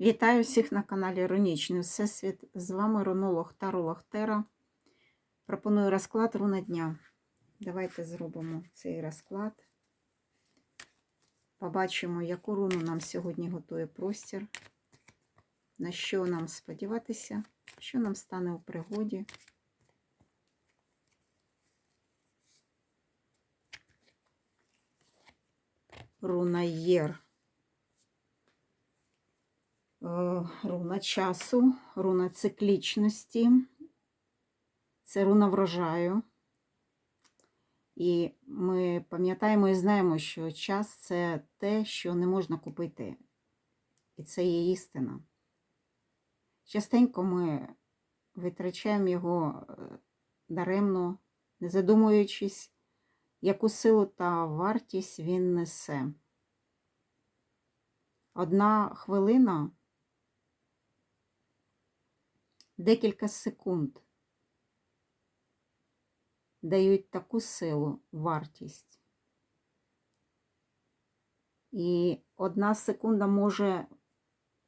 Вітаю всіх на каналі Рунічний Всесвіт. З вами Рунолог Таролог Тера. Пропоную розклад руна дня. Давайте зробимо цей розклад. Побачимо, яку руну нам сьогодні готує простір, на що нам сподіватися, що нам стане у пригоді. Руна Єр. Е, руна часу, руна циклічності, це руна врожаю. І ми пам'ятаємо і знаємо, що час це те, що не можна купити. І це є істина. Частенько ми витрачаємо його е, даремно, не задумуючись, яку силу та вартість він несе. Одна хвилина декілька секунд дають таку силу, вартість. І одна секунда може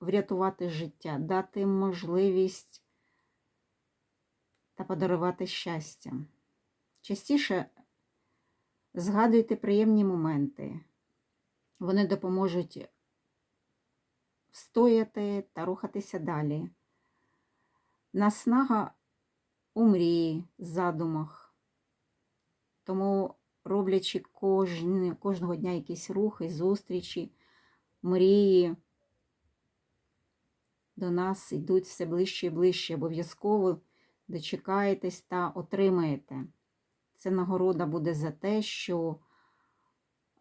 врятувати життя, дати можливість та подарувати щастя. Частіше згадуйте приємні моменти. Вони допоможуть встояти та рухатися далі наснага у мрії, задумах. Тому, роблячи кожен, кожного дня якісь рухи, зустрічі, мрії, до нас йдуть все ближче і ближче. Обов'язково дочекаєтесь та отримаєте. Це нагорода буде за те, що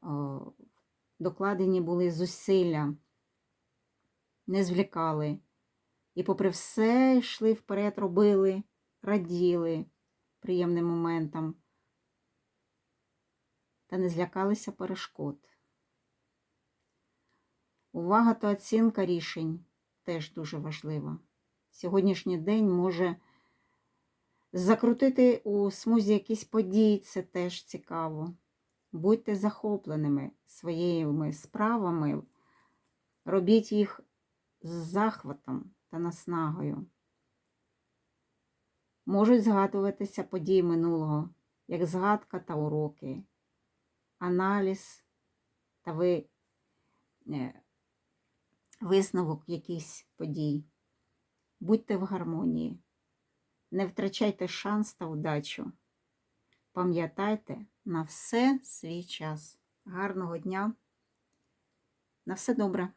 о, докладені були зусилля, не звлікали. І, попри все, йшли вперед, робили, раділи приємним моментам та не злякалися перешкод. Увага та оцінка рішень теж дуже важлива. Сьогоднішній день може закрутити у смузі якісь події, це теж цікаво. Будьте захопленими своїми справами, робіть їх з захватом та наснагою. Можуть згадуватися події минулого, як згадка та уроки, аналіз та ви, е, висновок якихось подій. Будьте в гармонії, не втрачайте шанс та удачу. Пам'ятайте на все свій час. Гарного дня. На все добре!